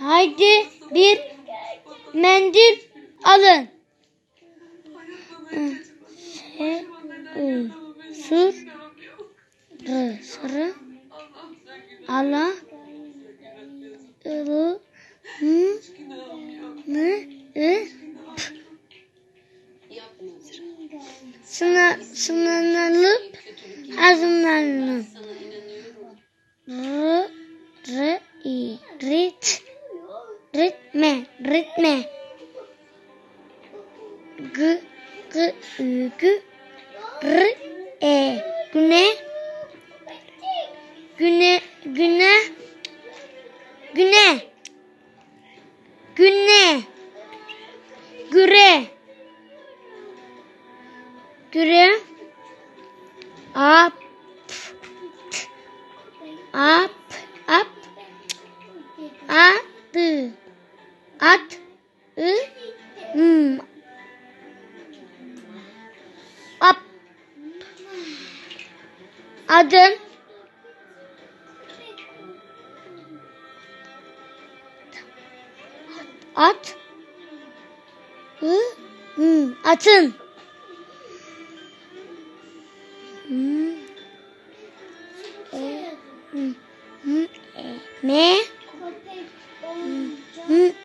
Haydi bir mendil alın. Sır, rı, sarı, ala, ılı, hı, mı, ı, G, g, ü, gü, r, e, güne, güne, güne, güne, güne, güre, güre, ap, ap, ap, adı, at, ı, m, adım, at, ı, m, atın, m, e, m, m, e, me,